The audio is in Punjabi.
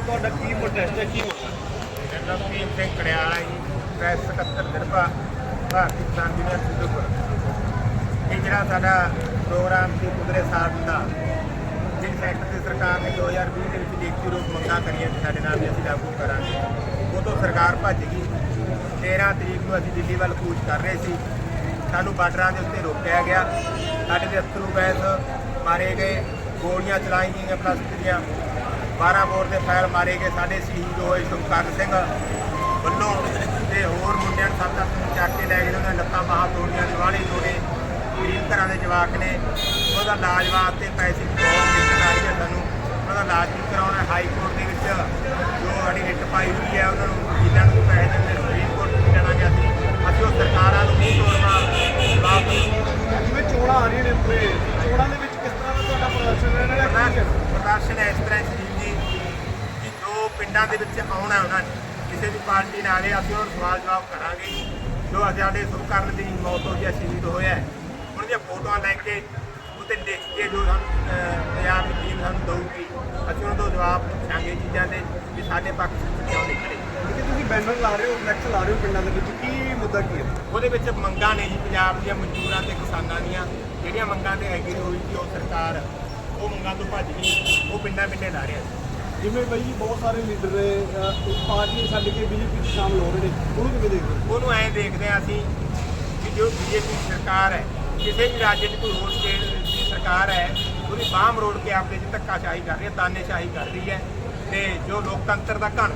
ਤੁਹਾਡਾ ਕੀ ਪ੍ਰੋਟੈਸਟ ਹੈ? ਕੀ ਹੋਣਾ ਜਿਹੜਾ ਭੀਮ ਸਿੰਘ ਕੜਿਆਲਾ ਜੀ ਪ੍ਰੈਸ ਸਕੱਤਰ ਨਿਰਭਾ ਭਾਰਤੀ ਕਿਸਾਨ ਯੂਨੀਅਨ ਸਿੱਧੂਪੁਰ ਇਹ ਜਿਹੜਾ ਸਾਡਾ ਪ੍ਰੋਗਰਾਮ ਸੀ ਕੁਦਰੇ ਸਾਹਿਬ ਦਾ ਜਿਹੜੀ ਸੈਕਟਰ ਦੀ ਸਰਕਾਰ ਨੇ 2020 ਦੇ ਵਿੱਚ ਲਿਖਤੀ ਰੂਪ ਮੰਗਾਂ ਕਰੀਆਂ ਸੀ ਸਾਡੇ ਨਾਲ ਵੀ ਅਸੀਂ ਲਾਗੂ ਕਰਾਂਗੇ। ਉਹ ਤੋਂ ਸਰਕਾਰ ਭੱਜ ਗਈ। 13 ਤਰੀਕ ਨੂੰ ਅਸੀਂ ਦਿੱਲੀ ਵੱਲ ਕੂਚ ਕਰ ਰਹੇ ਸੀ। ਸਾਨੂੰ ਬਾਰਡਰਾਂ ਦੇ ਉੱਤੇ ਰੋਕਿਆ ਗਿਆ। ਸਾਡੇ ਦੇ ਅਥਰੂ ਗੈਸ ਮਾਰੇ ਗਏ, ਗੋਲੀਆਂ ਚਲਾਈ ਗਈਆਂ ਪਲਾਸਟਿਕ ਦੀਆਂ। 12 ਬੋਰ ਦੇ ਫਾਇਰ ਮਾਰੇ ਗਏ। ਸਾਡੇ ਸ਼ਹੀਦ ਹੋਏ ਸ਼ਮਕਰਨ ਸਿੰਘ ਵੱਲੋਂ ਤੇ ਹੋਰ ਮੁੰਡਿਆਂ ਨੂੰ ਸੱਤ ਅੱਠ ਨੂੰ ਚੱਕ ਕੇ ਲੈ ਗਏ ਉਹਨਾਂ ਦੀਆਂ ਲੱਤਾਂ ਬਾਹਾਂ ਤੋੜੀਆਂ ਦਿਵਾਲੀ ਤੋੜੇ ਗਰੀਬ ਘਰਾਂ ਦੇ ਜਵਾਕ ਨੇ ਉਹਦਾ ਇਲਾਜ ਵਾਸਤੇ ਪੈਸੇ ਦੀ ਬਹੁਤ ਦਿੱਕਤ ਆ ਰਹੀ ਹੈ ਸਾਨੂੰ। ਉਹਦਾ ਇਲਾਜ ਵੀ ਕਰਾਉਣਾ ਹਾਈ ਕੋਰਟ ਦੇ ਵਿੱਚ ਜੋ ਸਾਡੀ ਰਿਟ ਪਾਈ ਹੋਈ ਹੈ ਉਹਨਾਂ ਨੂੰ ਜਿਨ੍ਹਾਂ ਨੂੰ ਪੈਸੇ ਦਿੰਦੇ ਸੁਪਰੀਮ ਕੋਰਟ ਵੀ ਜਾਣਾ ਗਿਆ ਸੀ। ਅਸੀਂ ਉਹ ਸਰਕਾਰਾਂ ਨੂੰ ਨਹੀਂ ਤੋੜਨਾ ਜਵਾਬ ਜਿਵੇਂ ਚੋਣਾਂ ਆ ਰਹੀਆਂ ਨੇ ਤੇ ਚੋਣਾਂ ਦੇ ਵਿੱਚ ਕਿਸ ਤਰ੍ਹਾਂ ਦਾ ਤੁਹਾਡਾ ਪ੍ਰਦਰਸ਼ਨ ਰਹਿਣਾ ਹੈ ਪ੍ਰਦਰਸ਼ਨ ਇਸ ਤਰ੍ਹਾਂ ਸੀ ਜੀ ਕਿ ਜੋ ਪਿੰਡਾਂ ਦੇ ਵਿੱਚ ਆਉਣਾ ਉਹਨਾਂ ਨੇ ਕਿਸੇ ਵੀ ਪਾਰਟੀ ਨਾਲ ਅਸੀਂ ਉਹਨਾਂ ਨੂੰ ਸਵਾਲ ਜਵਾਬ ਕਰਾਂਗੇ। ਜੋ ਸਾਡੇ ਸੁਖਕਰਨ ਦੀ ਮੌਤ ਹੋ ਗਿਆ ਸ਼ਹੀਦ ਹੋਇਆ ਹੈ, ਉਹਨਾਂ ਦੀਆਂ ਫੋਟੋਆਂ ਲੈ ਕੇ ਉੱਤੇ ਲਿਖ ਕੇ ਜੋ ਸਾਨੂੰ ਪੰਜਾਬ ਦੀ ਟੀਮ ਸਾਨੂੰ ਦਊਗੀ ਅਸੀਂ ਉਹਨਾਂ ਤੋਂ ਜਵਾਬ ਪੁੱਛਾਂਗੇ ਚੀਜ਼ਾਂ ਦੇ ਵੀ ਸਾਡੇ ਪੱਖ ਕਿਉਂ ਨਿਕਲੇ ਕਿ ਤੁਸੀਂ ਬੈਨਰ ਲਾ ਰਹੇ ਹੋ ਫਲੈਕਸ ਲਾ ਰਹੇ ਹੋ ਪਿੰਡਾਂ ਦੇ ਵਿੱਚ ਕੀ ਮੁੱਦਾ ਕੀ ਹੈ? ਉਹਦੇ ਵਿੱਚ ਮੰਗਾਂ ਨੇ ਜੀ ਪੰਜਾਬ ਦੀਆਂ ਮਜ਼ਦੂਰਾਂ ਤੇ ਕਿਸਾਨਾਂ ਦੀਆਂ ਜਿਹੜੀਆਂ ਮੰਗਾਂ ਤੇ ਐਗਰੀ ਹੋਈ ਸੀ ਉਹ ਸਰਕਾਰ ਉਹ ਮੰਗਾਂ ਤੋਂ ਭੱਜ ਗਈ ਉਹ ਪਿੰਡਾਂ ਪਿੰਡੇ ਲਾ ਰਿਹਾ। ਸੀ ਜਿਵੇਂ ਬਈ ਬਹੁਤ ਸਾਰੇ ਲੀਡਰ ਪਾਰਟੀ ਛੱਡ ਕੇ ਬੀਜੇਪੀ 'ਚ ਸ਼ਾਮਲ ਹੋ ਰਹੇ ਨੇ ਉਹਨੂੰ ਕਿਵੇਂ ਦੇਖਦੇ ਉਹਨੂੰ ਐਂ ਦੇਖਦੇ ਹਾਂ ਅਸੀਂ ਕਿ ਜੋ ਬੀਜੇਪੀ ਸਰਕਾਰ ਹੈ ਕਿਸੇ ਵੀ ਰਾਜ 'ਚ ਕੋਈ ਹੋਰ ਸਟੇਟ ਦੀ ਸਰਕਾਰ ਹੈ, ਉਹਦੀ ਬਾਹ ਰੋੜ ਕੇ ਆਪਦੇ 'ਚ ਧੱਕਾਸ਼ਾਹੀ ਕਰ ਰਹੀ ਹੈ ਤਾਨੇਸ਼ਾਹੀ ਕਰ ਰਹੀ ਹੈ ਤੇ ਜੋ ਲੋਕਤੰਤਰ ਦਾ ਘਣ